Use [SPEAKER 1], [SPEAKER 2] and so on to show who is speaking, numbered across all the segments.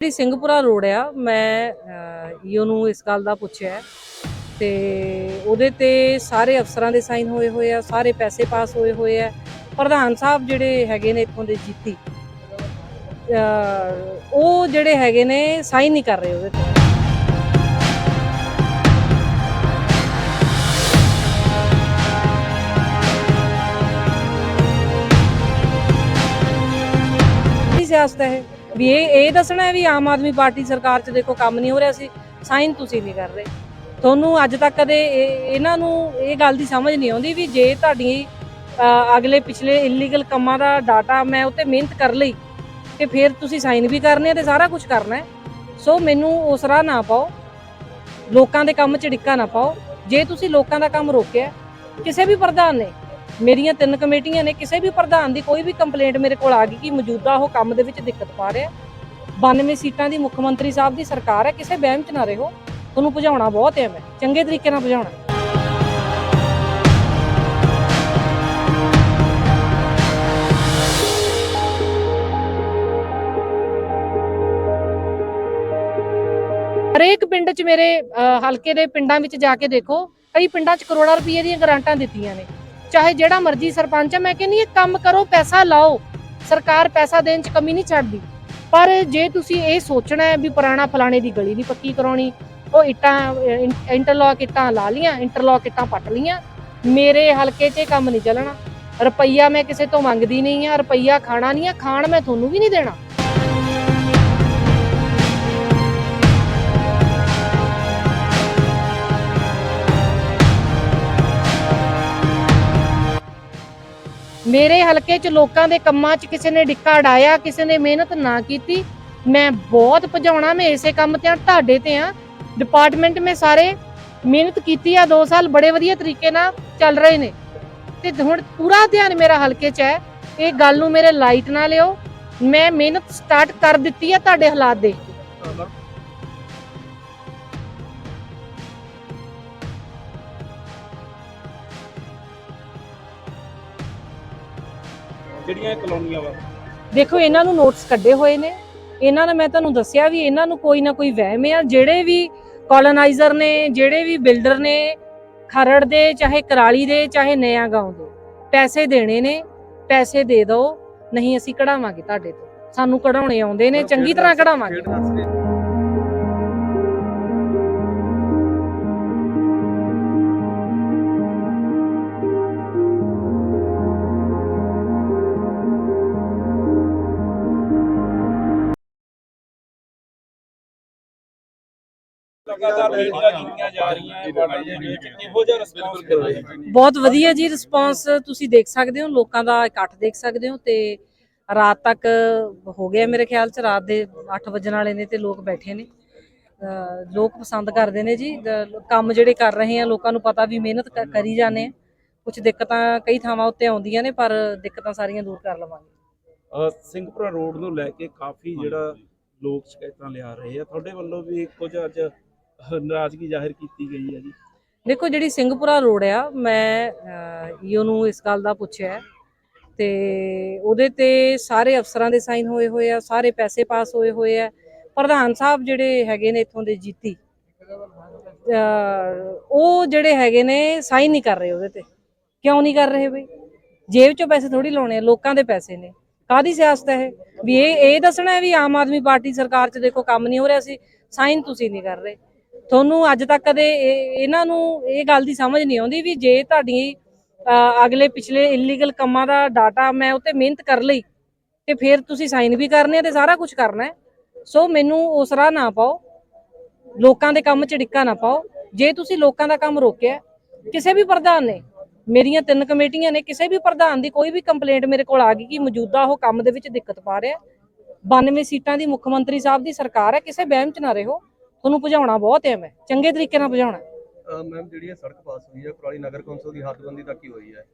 [SPEAKER 1] ਜਿਹੜੀ ਸਿੰਘਪੁਰਾ ਰੋਡ ਆ। ਮੈਂ ਈਓ ਨੂੰ ਇਸ ਗੱਲ ਦਾ ਪੁੱਛਿਆ ਹੈ। ਤੇ ਉਹਦੇ ਤੇ ਸਾਰੇ ਅਫਸਰਾਂ ਦੇ ਸਾਈਨ ਹੋਏ ਹੋਏ ਆ ਸਾਰੇ ਪੈਸੇ ਪਾਸ ਹੋਏ ਹੋਏ ਆ। ਪ੍ਰਧਾਨ ਸਾਹਿਬ ਜਿਹੜੇ ਹੈਗੇ ਨੇ ਇੱਥੋਂ ਦੇ ਜੀਤੀ ਅਹ, ਉਹ ਜਿਹੜੇ ਹੈਗੇ ਨੇ ਸਾਈਨ ਨਹੀਂ ਕਰ ਰਹੇ ਉਹਦੇ ਤੇ। ਸਿਆਸਤ ਹੈ ਵੀ ਇਹ ਇਹ ਦੱਸਣਾ ਹੈ ਵੀ ਆਮ ਆਦਮੀ ਪਾਰਟੀ ਸਰਕਾਰ 'ਚ ਦੇਖੋ ਕੰਮ ਨਹੀਂ ਹੋ ਰਿਹਾ ਸੀ, ਸਾਈਨ ਤੁਸੀਂ ਨਹੀਂ ਕਰ ਰਹੇ। ਤੁਹਾਨੂੰ ਅੱਜ ਤੱਕ ਕਦੇ ਇਹ- ਇਹਨਾਂ ਨੂੰ ਇਹ ਗੱਲ ਦੀ ਸਮਝ ਨਹੀਂ ਆਉਂਦੀ ਵੀ ਜੇ ਤੁਹਾਡੀ ਅਗਲੇ ਪਿਛਲੇ ਇਲੀਗਲ ਕੰਮਾਂ ਦਾ ਡਾਟਾ ਮੈਂ ਉੱਤੇ ਮਿਹਨਤ ਕਰ ਲਈ ਤੇ ਫਿਰ ਤੁਸੀਂ ਸਾਈਨ ਵੀ ਕਰਨੇ ਆ ਤੇ ਸਾਰਾ ਕੁਝ ਕਰਨਾ ਹੈ। ਸੋ ਮੈਨੂੰ ਉਸ ਰਾਹ ਨਾ ਪਾਓ, ਲੋਕਾਂ ਦੇ ਕੰਮ 'ਚ ਡਿੱਕਾ ਨਾ ਪਾਓ। ਜੇ ਤੁਸੀਂ ਲੋਕਾਂ ਦਾ ਕੰਮ ਰੋਕਿਆ, ਕਿਸੇ ਵੀ ਪ੍ਰਧਾਨ ਨੇ ਮੇਰੀਆਂ ਤਿੰਨ ਕਮੇਟੀਆਂ ਨੇ, ਕਿਸੇ ਵੀ ਪ੍ਰਧਾਨ ਦੀ ਕੋਈ ਵੀ ਕੰਪਲੇਂਟ ਮੇਰੇ ਕੋਲ ਆ ਗਈ ਕਿ ਮੌਜੂਦਾ ਉਹ ਕੰਮ ਦੇ ਵਿੱਚ ਦਿੱਕਤ ਪਾ ਰਿਹਾ 92 ਸੀਟਾਂ ਦੀ ਮੁੱਖ ਮੰਤਰੀ ਸਾਹਿਬ ਦੀ ਸਰਕਾਰ ਹੈ, ਕਿਸੇ ਵਹਿਮ 'ਚ ਨਾ ਰਹੋ। ਤੁਹਾਨੂੰ ਭਜਾਉਣਾ ਬਹੁਤ ਹੈ। ਮੈਂ ਚੰਗੇ ਤਰੀਕੇ ਨਾਲ ਭਜਾਉਣਾ ਹਰੇਕ ਪਿੰਡ 'ਚ ਮੇਰੇ ਹਲਕੇ ਦੇ ਪਿੰਡਾਂ ਵਿੱਚ ਜਾ ਕੇ ਦੇਖੋ, ਕਈ ਪਿੰਡਾਂ 'ਚ ਕਰੋੜਾਂ ਰੁਪਏ ਦੀਆਂ ਗ੍ਰਾਂਟਾਂ ਦਿੱਤੀਆਂ ਨੇ। ਚਾਹੇ ਜਿਹੜਾ ਮਰਜ਼ੀ ਸਰਪੰਚ ਹੈ ਮੈਂ ਕਹਿੰਨੀ ਇਹ ਕੰਮ ਕਰੋ ਪੈਸਾ ਲਾਓ। ਸਰਕਾਰ ਪੈਸਾ ਦੇਣ 'ਚ ਕਮੀ ਨਹੀਂ ਛੱਡਦੀ। ਪਰ ਜੇ ਤੁਸੀਂ ਇਹ ਸੋਚਣਾ ਹੈ ਵੀ ਪੁਰਾਣਾ ਫਲਾਣੇ ਦੀ ਗਲੀ ਨਹੀਂ ਪੱਕੀ ਕਰਾਉਣੀ ਉਹ ਇੱਟਾਂ ਅਹ, ਇੰਟਰਲੌਕ ਇੱਟਾਂ ਲਾ ਲੀਆਂ ਇੰਟਰਲੌਕ ਇੱਟਾਂ ਪੱਟ ਲੀਆਂ ਮੇਰੇ ਹਲਕੇ 'ਚ ਇਹ ਕੰਮ ਨਹੀਂ ਚੱਲਣਾ। ਰੁਪਈਆ ਮੈਂ ਕਿਸੇ ਤੋਂ ਮੰਗਦੀ ਨਹੀਂ ਆ ਰੁਪਈਆ ਖਾਣਾ ਨਹੀਂ ਆ ਖਾਣ ਮੈਂ ਤੁਹਾਨੂੰ ਵੀ ਨਹੀਂ ਦੇਣਾ। ਮੇਰੇ ਹਲਕੇ 'ਚ ਲੋਕਾਂ ਦੇ ਕੰਮਾਂ 'ਚ ਕਿਸੇ ਨੇ ਡਿੱਕਾ ਡਾਇਆ, ਕਿਸੇ ਨੇ ਮਿਹਨਤ ਨਾ ਕੀਤੀ, ਮੈਂ ਬਹੁਤ ਭਜਾਉਣਾ, ਮੈਂ ਇਸੇ ਕੰਮ ਤੇ ਆ ਤੁਹਾਡੇ ਤੇ ਆ ਡਿਪਾਰਟਮੈਂਟ ਮੇ ਸਾਰੇ ਮਿਹਨਤ ਕੀਤੀ ਆ 2 ਸਾਲ ਬੜੇ ਵਧੀਆ ਤਰੀਕੇ ਨਾਲ ਚੱਲ ਰਹੇ ਨੇ। ਤੇ ਹੁਣ ਪੂਰਾ ਧਿਆਨ ਮੇਰਾ ਹਲਕੇ 'ਚ ਹੈ, ਇਹ ਗੱਲ ਨੂੰ ਮੇਰੇ ਲਾਈਟ ਨਾ ਲਿਓ। ਮੈਂ ਮਿਹਨਤ ਸਟਾਰਟ ਕਰ ਦਿੱਤੀ ਆ ਤੁਹਾਡੇ ਹਾਲਾਤ ਦੇਖ ਕੇ।
[SPEAKER 2] ਜਿਹੜੀਆਂ ਇਹ ਕਲੋਨੀਆਂ ਵਾ?
[SPEAKER 1] ਦੇਖੋ ਇਹਨਾਂ ਨੂੰ ਨੋਟਸ ਕੱਢੇ ਹੋਏ ਨੇ। ਇਹਨਾਂ ਨੇ ਮੈਂ ਤੁਹਾਨੂੰ ਦੱਸਿਆ ਵੀ ਇਹਨਾਂ ਨੂੰ ਕੋਈ ਨਾ ਕੋਈ ਵਹਿਮ ਆ। ਜਿਹੜੇ ਵੀ ਕਲੋਨਾਈਜ਼ਰ ਨੇ ਜਿਹੜੇ ਵੀ ਬਿਲਡਰ ਨੇ ਖਰੜ ਦੇ ਚਾਹੇ ਕਰਾਲੀ ਦੇ ਚਾਹੇ ਨਿਆ ਗਾਉਂ ਦੇ ਪੈਸੇ ਦੇਣੇ ਨੇ ਪੈਸੇ ਦੇ ਦਿਓ ਨਹੀਂ ਅਸੀਂ ਕਢਾਵਾਂਗੇ ਤੁਹਾਡੇ ਤੋਂ। ਸਾਨੂੰ ਕਢਾਉਣੇ ਆਉਂਦੇ ਨੇ ਚੰਗੀ ਤਰ੍ਹਾਂ ਕਢਾਵਾਂਗੇ।
[SPEAKER 2] ਲਗਾਤਾਰ ਮੀਟਿੰਗਾਂ ਕੀਤੀਆਂ ਜਾ ਰਹੀਆਂ ਹੈ ਬਾਰਡਰ ਦੇ ਵਿੱਚ ਕਿਹੋ ਜਿਹਾ ਰਿਸਪੌਂਸ ਮਿਲ ਰਿਹਾ ਹੈ
[SPEAKER 1] ਬਹੁਤ ਵਧੀਆ ਜੀ ਰਿਸਪਾਂਸ ਤੁਸੀਂ ਦੇਖ ਸਕਦੇ ਹੋ ਲੋਕਾਂ ਦਾ ਇਕੱਠ ਦੇਖ ਸਕਦੇ ਹੋ ਤੇ ਰਾਤ ਤੱਕ ਹੋ ਗਿਆ ਮੇਰੇ ਖਿਆਲ ਚ ਰਾਤ ਦੇ 8 ਵਜਣ ਵਾਲੇ ਨੇ ਤੇ ਲੋਕ ਬੈਠੇ ਨੇ। ਲੋਕ ਪਸੰਦ ਕਰਦੇ ਨੇ ਜੀ ਕੰਮ ਜਿਹੜੇ ਕਰ ਰਹੇ ਆ ਲੋਕਾਂ ਨੂੰ ਪਤਾ ਵੀ ਮਿਹਨਤ ਕਰੀ ਜਾਂਦੇ ਆ। ਕੁਝ ਦਿੱਕਤਾਂ ਕਈ ਥਾਵਾਂ ਉੱਤੇ ਆਉਂਦੀਆਂ ਨੇ ਪਰ ਦਿੱਕਤਾਂ ਸਾਰੀਆਂ ਦੂਰ ਕਰ ਲਵਾਂਗੇ।
[SPEAKER 2] ਸਿੰਘਪੁਰਾ ਰੋਡ ਨੂੰ ਲੈ ਕੇ ਕਾਫੀ ਜਿਹੜਾ ਲੋਕ ਸ਼ਿਕਾਇਤਾਂ ਲਿਆ ਰਹੇ ਆ ਤੁਹਾਡੇ ਵੱਲੋਂ ਵੀ ਕੁਝ ਅੱਜ ਨਾਰਾਜ਼ਗੀ ਜ਼ਾਹਿਰ ਕੀਤੀ ਗਈ ਹੈ ਜੀ।
[SPEAKER 1] ਦੇਖੋ, ਜਿਹੜੀ ਸਿੰਘਪੁਰਾ ਰੋਡ ਆ, ਮੈਂ ਈਓ ਨੂੰ ਇਸ ਗੱਲ ਦਾ ਪੁੱਛਿਆ ਤੇ ਉਹਦੇ ਤੇ ਸਾਰੇ ਅਫਸਰਾਂ ਦੇ ਸਾਈਨ ਹੋਏ ਹੋਏ ਆ, ਸਾਰੇ ਪੈਸੇ ਪਾਸ ਹੋਏ ਹੋਏ ਆ। ਪ੍ਰਧਾਨ ਸਾਹਿਬ ਜਿਹੜੇ ਹੈਗੇ ਨੇ ਇੱਥੋਂ ਦੇ ਜੀਤੀ ਉਹ ਜਿਹੜੇ ਹੈਗੇ ਨੇ, ਸਾਈਨ ਨਹੀਂ ਕਰ ਰਹੇ ਉਹਦੇ ਤੇ। ਕਿਉਂ ਨਹੀਂ ਕਰ ਰਹੇ ਬਈ? ਜੇਬ ਚੋਂ ਪੈਸੇ ਥੋੜੀ ਲਾਉਣੇ ਆ, ਲੋਕਾਂ ਦੇ ਪੈਸੇ ਨੇ। ਕਾਦੀ ਸਿਆਸਤ ਹੈ ਇਹ? ਵੀ ਇਹ ਇਹ ਦੱਸਣਾ ਹੈ ਵੀ ਆਮ ਆਦਮੀ ਪਾਰਟੀ ਸਰਕਾਰ 'ਚ ਦੇਖੋ ਕੰਮ ਨਹੀਂ ਹੋ ਰਿਹਾ ਸੀ, ਸਾਈਨ ਤੁਸੀਂ ਨਹੀਂ ਕਰ ਰਹੇ। ਤੁਹਾਨੂੰ ਅੱਜ ਤੱਕ ਕਦੇ ਇਹ- ਇਹਨਾਂ ਨੂੰ ਇਹ ਗੱਲ ਦੀ ਸਮਝ ਨਹੀਂ ਆਉਂਦੀ ਵੀ ਜੇ ਤੁਹਾਡੀ ਅ, ਅਗਲੇ ਪਿਛਲੇ ਇਲੀਗਲ ਕੰਮਾਂ ਦਾ ਡਾਟਾ ਮੈਂ ਉੱਤੇ ਮਿਹਨਤ ਕਰ ਲਈ ਤੇ ਫਿਰ ਤੁਸੀਂ ਸਾਈਨ ਵੀ ਕਰਨੇ ਆ ਤੇ ਸਾਰਾ ਕੁਝ ਕਰਨਾ ਹੈ। ਸੋ ਮੈਨੂੰ ਉਸ ਰਾਹ ਨਾ ਪਾਓ। ਲੋਕਾਂ ਦੇ ਕੰਮ 'ਚ ਡਿੱਕਾ ਨਾ ਪਾਓ। ਜੇ ਤੁਸੀਂ ਲੋਕਾਂ ਦਾ ਕੰਮ ਰੋਕਿਆ ਕਿਸੇ ਵੀ ਪ੍ਰਧਾਨ ਨੇ ਮੇਰੀਆਂ ਤਿੰਨ ਕਮੇਟੀਆਂ ਨੇ ਕਿਸੇ ਵੀ ਪ੍ਰਧਾਨ ਦੀ ਕੋਈ ਵੀ ਕੰਪਲੇਂਟ ਮੇਰੇ ਕੋਲ ਆ ਗਈ ਕਿ ਮੌਜੂਦਾ ਉਹ ਕੰਮ ਦੇ ਵਿੱਚ ਦਿੱਕਤ ਪਾ ਰਿਹਾ 92 ਸੀਟਾਂ ਦੀ ਮੁੱਖ ਮੰਤਰੀ ਸਾਹਿਬ ਦੀ ਸਰਕਾਰ ਹੈ ਕਿਸੇ ਵਹਿਮ 'ਚ ਨਾ ਰਹੋ। ਤੁਹਾਨੂੰ ਭਜਾਉਣਾ ਬਹੁਤ ਹੈ ਮੈਂ ਚੰਗੇ ਤਰੀਕੇ ਨਾਲ ਭਜਾਉਣਾ
[SPEAKER 3] ਮੈਮ ਜਿਹੜੀ ਇਹ ਸੜਕ ਪਾਸ ਹੋਈ ਹੈ ਕੁਰਾਲੀ ਨਗਰ ਕੌਂਸਲ ਦੀ ਹੱਦਬੰਦੀ ਤੱਕ ਹੀ ਹੋਈ ਹੈ।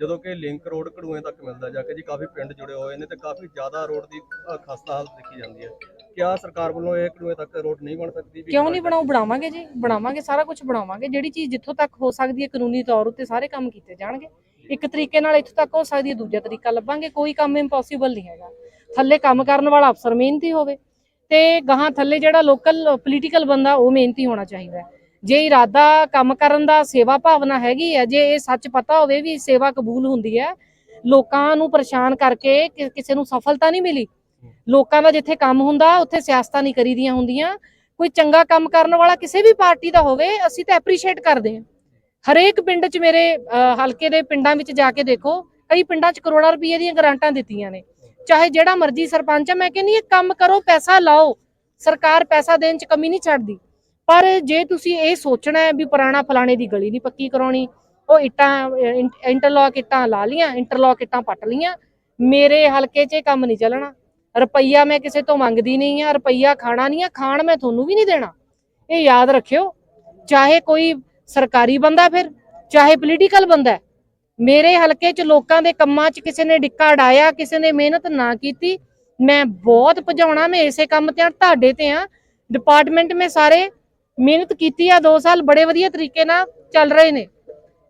[SPEAKER 3] ਜਦੋਂ ਕਿ ਲਿੰਕ ਰੋਡ ਕੜੂਏ ਤੱਕ ਮਿਲਦਾ ਜਾ ਕੇ ਜੀ ਕਾਫੀ ਪਿੰਡ ਜੁੜੇ ਹੋਏ ਨੇ ਤੇ ਕਾਫੀ ਜ਼ਿਆਦਾ ਰੋਡ ਦੀ ਖਸਤਾ ਹਾਲਤ ਦੇਖੀ ਜਾਂਦੀ ਹੈ। ਕਿਆ ਸਰਕਾਰ ਵੱਲੋਂ ਇਹ ਕੜੂਏ ਤੱਕ ਰੋਡ ਨਹੀਂ ਬਣ ਸਕਦੀ?
[SPEAKER 1] ਕਿਉਂ ਨਹੀਂ ਬਣਾਉ? ਬਣਾਵਾਂਗੇ ਜੀ ਬਣਾਵਾਂਗੇ ਸਾਰਾ ਕੁਝ ਬਣਾਵਾਂਗੇ। ਜਿਹੜੀ ਚੀਜ਼ ਜਿੱਥੋਂ ਤੱਕ ਹੋ ਸਕਦੀ ਹੈ ਕਾਨੂੰਨੀ ਤੌਰ ਉੱਤੇ ਸਾਰੇ ਕੰਮ ਕੀਤੇ ਜਾਣਗੇ। ਇੱਕ ਤਰੀਕੇ ਨਾਲ ਇੱਥੋਂ ਤੱਕ ਹੋ ਸਕਦੀ ਹੈ ਦੂਜਾ ਤਰੀਕਾ ਲੱਭਾਂਗੇ। ਕੋਈ ਕੰਮ ਇੰਪੋਸੀਬਲ ਨਹੀਂ ਹੈਗਾ। ਥੱਲੇ ਕੰਮ ਕਰਨ ਵਾਲਾ ਅਫਸਰ ਮਿਹਨਤੀ ਹੋਵੇ। ਤੇ ਗਾਹਾਂ ਥੱਲੇ ਜਿਹੜਾ ਲੋਕਲ ਪੋਲੀਟੀਕਲ ਬੰਦਾ ਉਹ ਮਿਹਨਤੀ ਹੋਣਾ ਚਾਹੀਦਾ ਜੇ ਇਰਾਦਾ ਕੰਮ ਕਰਨ ਦਾ ਸੇਵਾ ਭਾਵਨਾ ਹੈਗੀ ਹੈ, ਜੇ ਇਹ ਸੱਚ ਪਤਾ ਹੋਵੇ ਵੀ ਸੇਵਾ ਕਬੂਲ ਹੁੰਦੀ ਹੈ, ਲੋਕਾਂ ਨੂੰ ਪਰੇਸ਼ਾਨ ਕਰਕੇ ਕਿਸੇ ਨੂੰ ਸਫਲਤਾ ਨਹੀਂ ਮਿਲੀ। ਲੋਕਾਂ ਦਾ ਜਿੱਥੇ ਕੰਮ ਹੁੰਦਾ, ਉੱਥੇ ਸਿਆਸਤਾਂ ਨਹੀਂ ਕਰੀਦੀਆਂ ਹੁੰਦੀਆਂ। ਕੋਈ ਚੰਗਾ ਕੰਮ ਕਰਨ ਵਾਲਾ ਕਿਸੇ ਵੀ ਪਾਰਟੀ ਦਾ ਹੋਵੇ, ਅਸੀਂ ਤਾਂ ਐਪਰੀਸ਼ੀਏਟ ਕਰਦੇ ਹਾਂ। ਹਰੇਕ ਪਿੰਡ 'ਚ ਮੇਰੇ ਹਲਕੇ ਦੇ ਪਿੰਡਾਂ ਵਿੱਚ ਜਾ ਕੇ ਦੇਖੋ, ਕਈ ਪਿੰਡਾਂ 'ਚ ਕਰੋੜਾਂ ਰੁਪਏ ਦੀਆਂ ਗ੍ਰਾਂਟਾਂ ਦਿੱਤੀਆਂ ਨੇ। ਚਾਹੇ ਜਿਹੜਾ ਮਰਜ਼ੀ ਸਰਪੰਚ ਹੈ, ਮੈਂ ਕਹਿੰਦੀ ਇਹ ਕੰਮ ਕਰੋ, ਪੈਸਾ ਲਾਓ। ਸਰਕਾਰ ਪੈਸਾ ਦੇਣ 'ਚ ਕਮੀ ਨਹੀਂ ਛੱਡਦੀ। ਪਰ ਜੇ ਤੁਸੀਂ ਇਹ ਸੋਚਣਾ ਹੈ ਵੀ ਪੁਰਾਣਾ ਫਲਾਣੇ ਦੀ ਗਲੀ ਨਹੀਂ ਪੱਕੀ ਕਰਾਉਣੀ, ਉਹ ਇੱਟਾਂ ਇੰਟਰਲੌਕ ਇੱਟਾਂ ਲਾ ਲੀਆਂ ਇੰਟਰਲੌਕ ਇੱਟਾਂ ਪੱਟ ਲੀਆਂ ਮੇਰੇ ਹਲਕੇ 'ਚ ਇਹ ਕੰਮ ਨਹੀਂ ਚੱਲਣਾ। ਰੁਪਈਆ ਮੈਂ ਕਿਸੇ ਤੋਂ ਮੰਗਦੀ ਨਹੀਂ ਆ ਰੁਪਈਆ ਖਾਣਾ ਨਹੀਂ ਆ ਖਾਣ ਮੈਂ ਤੁਹਾਨੂੰ ਵੀ ਨਹੀਂ ਦੇਣਾ। ਇਹ ਯਾਦ ਰੱਖਿਓ, ਚਾਹੇ ਕੋਈ ਸਰਕਾਰੀ ਬੰਦਾ ਫਿਰ, ਚਾਹੇ ਪੋਲੀਟੀਕਲ ਬੰਦਾ ਮੇਰੇ ਹਲਕੇ 'ਚ ਲੋਕਾਂ ਦੇ ਕੰਮਾਂ 'ਚ ਕਿਸੇ ਨੇ ਡਿੱਕਾ ਡਾਇਆ ਕਿਸੇ ਨੇ ਮਿਹਨਤ ਨਾ ਕੀਤੀ, ਮੈਂ ਬਹੁਤ ਭਜਾਉਣਾ, ਮੈਂ ਇਸੇ ਕੰਮ ਤੇ ਆ ਤੁਹਾਡੇ ਤੇ ਆ ਡਿਪਾਰਟਮੈਂਟ ਮੇ ਸਾਰੇ ਮਿਹਨਤ ਕੀਤੀ ਆ 2 ਸਾਲ ਬੜੇ ਵਧੀਆ ਤਰੀਕੇ ਨਾਲ ਚੱਲ ਰਹੇ ਨੇ।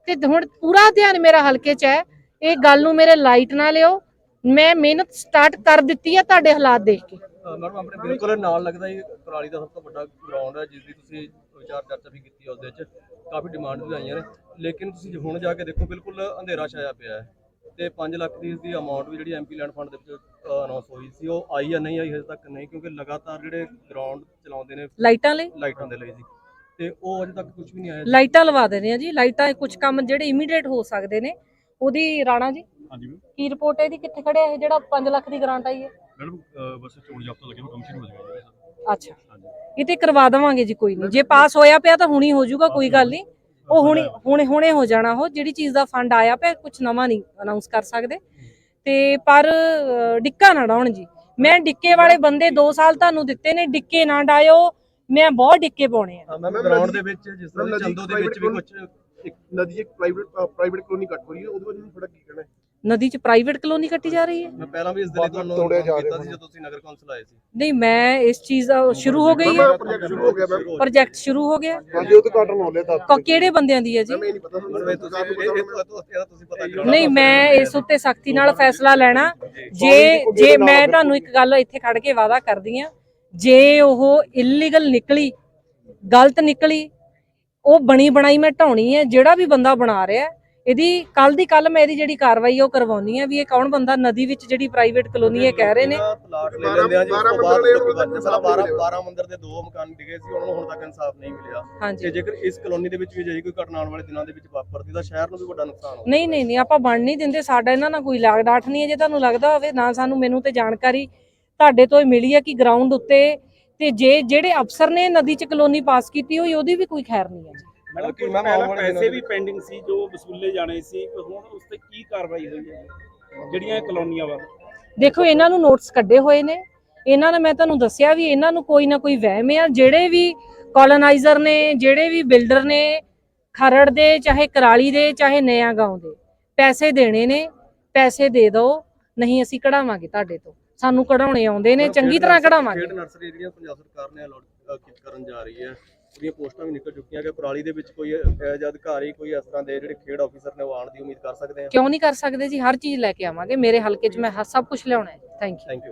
[SPEAKER 1] ਤੇ ਹੁਣ ਪੂਰਾ ਧਿਆਨ ਮੇਰਾ ਹਲਕੇ 'ਚ ਹੈ, ਇਹ ਗੱਲ ਨੂੰ ਮੇਰੇ ਲਾਈਟ ਨਾ ਲਿਓ। ਮੈਂ ਮਿਹਨਤ ਸਟਾਰਟ ਕਰ ਦਿੱਤੀ ਆ ਤੁਹਾਡੇ ਹਾਲਾਤ ਦੇਖ ਕੇ।
[SPEAKER 3] ਮੈਡਮ, ਆਪਣੇ ਬਿਲਕੁਲ ਨਾਲ ਲੱਗਦਾ ਹੀ ਕੁਰਾਲੀ ਦਾ ਸਭ ਤੋਂ ਵੱਡਾ ਗਰਾਊਂਡ ਹੈ, ਜਿਸ ਦੀ ਤੁਸੀਂ ਵਿਚਾਰ ਚਰਚਾ ਵੀ ਕੀਤੀ ਉਸ ਦੇ ਵਿੱਚ ਕਾਫੀ ਡਿਮਾਂਡ ਵੀ ਆਈਆਂ ਨੇ। ਲੇਕਿਨ ਤੁਸੀਂ ਹੁਣ ਜਾ ਕੇ ਦੇਖੋ ਬਿਲਕੁਲ ਅੰਧੇਰਾ ਛਾਇਆ ਪਿਆ ਹੈ। ਤੇ 5 ਲੱਖ ਦੀ ਇਸ ਦੀ ਅਮਾਉਂਟ ਵੀ ਜਿਹੜੀ ਐਮਪੀ ਲੈਂਡ ਫੰਡ ਦੇ ਵਿੱਚ ਅਨਾਉਂਸ ਹੋਈ ਸੀ ਉਹ ਆਈ ਜਾਂ ਨਹੀਂ ਆਈ ਹਜੇ ਤੱਕ ਨਹੀਂ ਕਿਉਂਕਿ ਲਗਾਤਾਰ ਜਿਹੜੇ ਗਰਾਊਂਡ ਚਲਾਉਂਦੇ ਨੇ
[SPEAKER 1] ਲਾਈਟਾਂ ਲਈ?
[SPEAKER 3] ਲਾਈਟਾਂ ਦੇ ਲਈ ਜੀ। ਤੇ ਉਹ ਅਜੇ ਤੱਕ ਕੁਝ ਵੀ ਨਹੀਂ ਆਇਆ।
[SPEAKER 1] ਲਾਈਟਾਂ ਲਵਾ ਦੇਣੇ ਆ ਜੀ। ਲਾਈਟਾਂ ਕੁਝ ਕੰਮ ਜਿਹੜੇ ਇਮੀਡੀਏਟ ਹੋ ਸਕਦੇ ਨੇ। ਉਹਦੀ ਰਾਣਾ ਜੀ
[SPEAKER 4] ਹਾਂਜੀ ਮੈਮ।
[SPEAKER 1] ਕੀ ਰਿਪੋਰਟ ਹੈ ਇਹਦੀ? ਕਿੱਥੇ ਖੜਿਆ ਇਹ ਜਿਹੜਾ 5 ਲੱਖ ਦੀ ਗ੍ਰਾਂਟ ਆਈ ਹੈ?
[SPEAKER 4] ਮੈਡਮ ਬਸ ਚੋਣ ਜਾਬਤਾ ਲੱਗੇ ਕੰਮ ਸ਼ੁਰੂ ਹੋ ਜਾਏਗਾ ਜੀ।
[SPEAKER 1] ਅੱਛਾ। ਇਹ ਤੇ ਕਰਵਾ ਦੇਵਾਂਗੇ ਜੀ ਕੋਈ ਨਹੀਂ। ਜੇ ਪਾਸ ਹੋਇਆ ਪਿਆ ਤਾਂ ਹੁਣੀ ਹੋ ਜਾਊਗਾ ਕੋਈ ਗੱਲ ਨਹੀਂ। ਉਹ ਹੁਣੇ ਹੁਣੇ ਹੁਣੇ ਹੋ ਜਾਣਾ ਉਹ। ਜਿਹੜੀ ਚੀਜ਼ ਦਾ ਫੰਡ ਆਇਆ ਪਿਆ ਕੁਝ ਨਵਾਂ ਨਹੀਂ ਅਨਾਉਂਸ ਕਰ ਸਕਦੇ। ਤੇ ਪਰ ਡਿੱਕਾ ਨਾ ਡਾਉਣ ਜੀ। ਮੈਂ ਡਿੱਕੇ ਵਾਲੇ ਬੰਦੇ 2 ਸਾਲ ਤੁਹਾਨੂੰ ਦਿੱਤੇ ਨੇ ਡਿੱਕੇ ਨਾ ਡਾਇਓ। ਮੈਂ ਬਹੁਤ ਡਿੱਕੇ ਪਾਉਣੇ ਆ।
[SPEAKER 3] ਮੈਮ ਗਰਾਊਂਡ ਦੇ ਵਿੱਚ ਜਿਸ ਤਰ੍ਹਾਂ ਚੰਦੋ ਦੇ ਵਿੱਚ ਵੀ ਕੁਝ
[SPEAKER 5] ਇੱਕ ਨਦੀ ਇੱਕ ਪ੍ਰਾਈਵੇਟ ਪ੍ਰਾਈਵੇਟ ਕਲੋਨੀ ਕੱਟ ਹੋਈ ਹੈ ਉਹਦੇ ਬਾਰੇ ਤੁਹਾਡਾ ਕੀ ਕਹਿਣਾ ਹੈ?
[SPEAKER 1] ਨਦੀ 'ਚ ਪ੍ਰਾਈਵੇਟ ਕਲੋਨੀ ਕੱਟੀ ਜਾ ਰਹੀ ਹੈ।
[SPEAKER 3] ਮੈਂ ਪਹਿਲਾਂ ਵੀ ਇਸ ਦੇ ਲਈ ਤੁਹਾਨੂੰ
[SPEAKER 5] ਤੋੜਿਆ ਜਾ ਰਿਹਾ
[SPEAKER 3] ਸੀ ਜਦੋਂ ਤੁਸੀਂ ਨਗਰ ਕੌਂਸਲ ਆਏ ਸੀ।
[SPEAKER 1] ਨਹੀਂ ਮੈਂ ਇਸ ਚੀਜ਼ ਦਾ ਸ਼ੁਰੂ ਹੋ ਗਈ ਹੈ।
[SPEAKER 5] ਪ੍ਰੋਜੈਕਟ ਸ਼ੁਰੂ ਹੋ ਗਿਆ ਮੈਮ।
[SPEAKER 1] ਪ੍ਰੋਜੈਕਟ ਸ਼ੁਰੂ ਹੋ ਗਿਆ।
[SPEAKER 5] ਹਾਂਜੀ ਉਹ ਤਾਂ ਕਾਟਨ ਹੋ ਲਿਆ ਤਾਂ
[SPEAKER 1] ਕ- ਕਿਹੜੇ ਬੰਦਿਆਂ ਦੀ ਹੈ ਜੀ?
[SPEAKER 5] ਇਹ ਨਹੀਂ ਪਤਾ
[SPEAKER 3] ਤੁਸੀਂ ਪਤਾ ਕਰੋ
[SPEAKER 1] ਨਹੀਂ ਮੈਂ ਇਸ ਉੱਤੇ ਸਖਤੀ ਨਾਲ ਫੈਸਲਾ ਲੈਣਾ। ਜੇ। ਜੇ ਮੈਂ ਤੁਹਾਨੂੰ ਇੱਕ ਗੱਲ ਇੱਥੇ ਖੜ ਕੇ ਵਾਅਦਾ ਕਰਦੀ ਆ ਜੇ ਉਹ ਇਲੀਗਲ ਨਿਕਲੀ ਗਲਤ ਨਿਕਲੀ ਉਹ ਬਣੀ ਬਣਾਈ ਮੈਂ ਢਾਉਣੀ ਹੈ। ਜਿਹੜਾ ਵੀ ਬੰਦਾ ਬਣਾ ਰਿਹਾ ਹੈ, ਇਹਦੀ ਕੱਲ ਦੀ ਕੱਲ ਮੈਂ ਇਹਦੀ ਜਿਹੜੀ ਕਾਰਵਾਈ ਉਹ ਕਰਵਾਉਣੀ ਹੈ ਵੀ ਇਹ ਕੌਣ ਬੰਦਾ ਨਦੀ ਵਿੱਚ ਜਿਹੜੀ ਪ੍ਰਾਈਵੇਟ ਕਲੋਨੀ ਇਹ ਕਹਿ ਰਹੇ ਨੇ।
[SPEAKER 3] ਪਲਾਟ ਲੈ ਲੈਂਦੇ ਆ ਜੀ ਉਸ
[SPEAKER 5] ਬਾਰਾਂ
[SPEAKER 3] ਤੋਂ ਬਾਅਦ
[SPEAKER 5] ਮੰਦਰ
[SPEAKER 3] ਲੋਕੀ
[SPEAKER 5] ਦੇ
[SPEAKER 3] ਬਚਦੇ ਸਾਲਾ 12
[SPEAKER 5] ਮਿਲਿਆ।
[SPEAKER 3] 12 ਮੰਦਰ ਦੇ ਦੋ ਮਕਾਨ ਡਿਗੇ ਸੀ ਉਹਨਾਂ ਨੂੰ ਹੁਣ ਤੱਕ ਇਨਸਾਫ ਨਹੀਂ ਮਿਲਿਆ। ਤੇ
[SPEAKER 1] ਹਾਂਜੀ
[SPEAKER 3] ਜੇਕਰ ਇਸ ਕਲੋਨੀ ਦੇ ਵਿੱਚ ਵੀ ਅਜਿਹੀ ਕੋਈ ਘਟਨਾ ਆਉਣ ਵਾਲੇ ਦਿਨਾਂ ਦੇ ਵਿੱਚ ਵਾਪਰਦੀ ਤਾਂ ਸ਼ਹਿਰ ਨੂੰ ਵੀ ਵੱਡਾ ਨੁਕਸਾਨ ਹੋਊ
[SPEAKER 1] ਨਹੀਂ ਨਹੀਂ ਨਹੀਂ ਆਪਾਂ ਬਣ ਨਹੀਂ ਦਿੰਦੇ ਸਾਡਾ ਇਹਨਾਂ ਨਾਲ ਕੋਈ ਲਾਗ ਡਾਟ ਨਹੀਂ ਹੈ ਜੇ ਤੁਹਾਨੂੰ ਲੱਗਦਾ ਹੋਵੇ ਨਾ ਸਾਨੂੰ ਮੈਨੂੰ ਤੇ ਜਾਣਕਾਰੀ ਤੁਹਾਡੇ ਤੋਂ ਹੀ ਮਿਲੀ ਹੈ ਕਿ ਗਰਾਊਂਡ ਉੱਤੇ ਤੇ ਜੇ ਜਿਹੜੇ ਅਫਸਰ ਨੇ ਨਦੀ 'ਚ ਕਲੋਨੀ ਪਾਸ ਕੀਤੀ ਹੋਈ ਉਹਦੀ ਵੀ ਕੋਈ ਖੈਰ ਨਹੀਂ ਹੈ ਜੀ।
[SPEAKER 2] ਮੈਡਮ ਕੁਝ ਪਹਿਲਾਂ ਪੈਸੇ
[SPEAKER 3] ਦੇ
[SPEAKER 2] ਵੀ ਪੈਂਡਿੰਗ ਸੀ ਜੋ ਵਸੂਲੇ ਜਾਣੇ ਸੀ ਹੁਣ ਉਸ ਤੇ ਕੀ ਕਾਰਵਾਈ ਹੋਈ ਹੈ? ਜਿਹੜੀਆਂ ਇਹ ਕਲੋਨੀਆਂ ਵਾ
[SPEAKER 1] ਦੇਖੋ ਇਹਨਾਂ ਨੂੰ ਨੋਟਸ ਕੱਢੇ ਹੋਏ ਨੇ। ਇਹਨਾਂ ਨੇ ਮੈਂ ਤੁਹਾਨੂੰ ਦੱਸਿਆ ਵੀ ਇਹਨਾਂ ਨੂੰ ਕੋਈ ਨਾ ਕੋਈ ਵਹਿਮ ਆ। ਜਿਹੜੇ ਵੀ ਕਲੋਨਾਈਜ਼ਰ ਨੇ ਜਿਹੜੇ ਵੀ ਬਿਲਡਰ ਨੇ ਖਰੜ ਦੇ ਚਾਹੇ ਕਰਾਲੀ ਦੇ ਚਾਹੇ ਨਿਆਂ ਗਾਉਂ ਦੇ ਪੈਸੇ ਦੇਣੇ ਨੇ। ਪੈਸੇ ਦੇ ਦਿਓ ਨਹੀਂ ਅਸੀਂ ਕਢਾਵਾਂਗੇ ਤੁਹਾਡੇ ਤੋਂ। ਸਾਨੂੰ ਕਢਾਉਣੇ ਆਉਂਦੇ ਨੇ ਚੰਗੀ ਤਰ੍ਹਾਂ ਕਢਾਵਾਂਗੇ।
[SPEAKER 3] ਖੇਡ ਨਰਸਰੀ ਜਿਹੜੀਆਂ ਪੰਜਾਬ ਸਰਕਾਰ ਨੇ ਅਲੋਟ ਕਰਨ ਜਾ ਰਹੀ ਹੈ? ਉਹਦੀਆਂ ਪੋਸਟਾਂ ਵੀ ਨਿਕਲ ਚੁੱਕੀਆਂ ਕਿ ਕੁਰਾਲੀ ਦੇ ਵਿੱਚ ਕੋਈ ਜਿਹਾ ਅਧਿਕਾਰੀ ਕੋਈ ਇਸ ਤਰ੍ਹਾਂ ਦੇ ਜਿਹੜੇ ਖੇਡ ਆਫੀਸਰ ਨੇ ਉਹ ਆਉਣ ਦੀ ਉਮੀਦ ਕਰ ਸਕਦੇ ਆ।
[SPEAKER 1] ਕਿਉਂ ਨਹੀਂ ਕਰ ਸਕਦੇ ਜੀ? ਹਰ ਚੀਜ਼ ਲੈ ਕੇ ਆਵਾਂਗੇ। ਮੇਰੇ ਹਲਕੇ 'ਚ ਮੈਂ ਹ- ਸਭ ਕੁਝ ਲਿਆਉਣਾ ਹੈ। Thank you
[SPEAKER 3] thank you